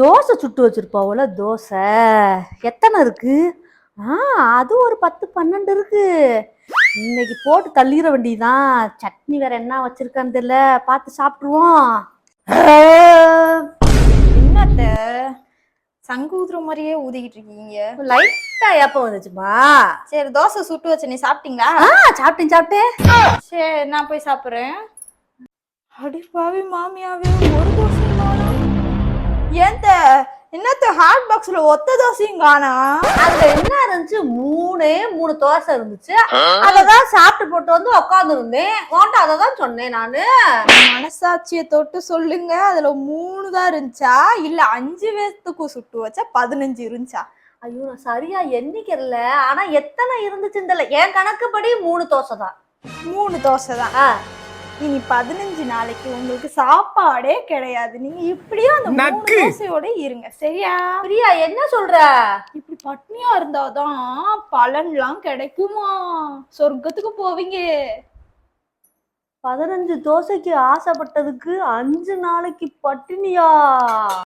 தோசை சுட்டு வச்சிருப்பாவுல தோசை. எத்தனை இருக்கு? ஆ அது ஒரு பத்து பன்னெண்டு இருக்கு. இன்னைக்கு போட்டு தள்ளிட வேண்டியதுதான். சட்னி வேற என்ன வச்சிருக்கான்னு தெரியல. பார்த்து சாப்பிட்டுருவோம். என்னத்த? சங்கு ஊதுற மாதிரியே ஊதிக்கிட்டு இருக்கீங்க. லைட்டா ஏப்பம் வந்துச்சுமா சரி தோசை சுட்டு வச்சு நீ சாப்பிட்டீங்களா? ஆ சாப்பிட்டேன் சாப்பிட்டேன். சரி நான் போய் சாப்பிடுறேன். அடி பாவி மாமியாவே ஒரு தோசை ஏன்த்த என்னத்த ஹாட் பாக்ஸ்ல ஒத்த தோசையும் காணா? அதுல என்ன இருந்துச்சு? மூணே மூணு தோசை இருந்துச்சு. அததான் சாப்பிட்டு போட்டு வந்து உட்கார்ந்து இருந்தேன் உன்ட்ட அதை தான் சொன்னேன் நானு. மனசாட்சியை தொட்டு சொல்லுங்க. அதுல மூணு தான் இருந்துச்சா? இல்ல அஞ்சு பேர்த்துக்கும் சுட்டு வச்சா பதினஞ்சு இருந்துச்சா? ஐயோ நான் சரியா எண்ணிக்கிறல ஆனா எத்தனை இருந்துச்சுன்னு தெரியல. என் கணக்குப்படி மூணு தோசை தான். மூணு தோசை தான். ஆ, இனி பதினஞ்சு நாளைக்கு உங்களுக்கு சாப்பாடே கிடையாது. நீங்க இப்படியே அந்த மூணு நக்கு. தோசையோட இருங்க. சரியா? பிரியா என்ன சொல்ற? இப்படி பட்னியா இருந்தாதான் பலன்லாம் கிடைக்குமா? சொர்க்கத்துக்கு போவீங்க. பதினஞ்சு தோசைக்கு ஆசைப்பட்டதுக்கு அஞ்சு நாளைக்கு பட்டினியா?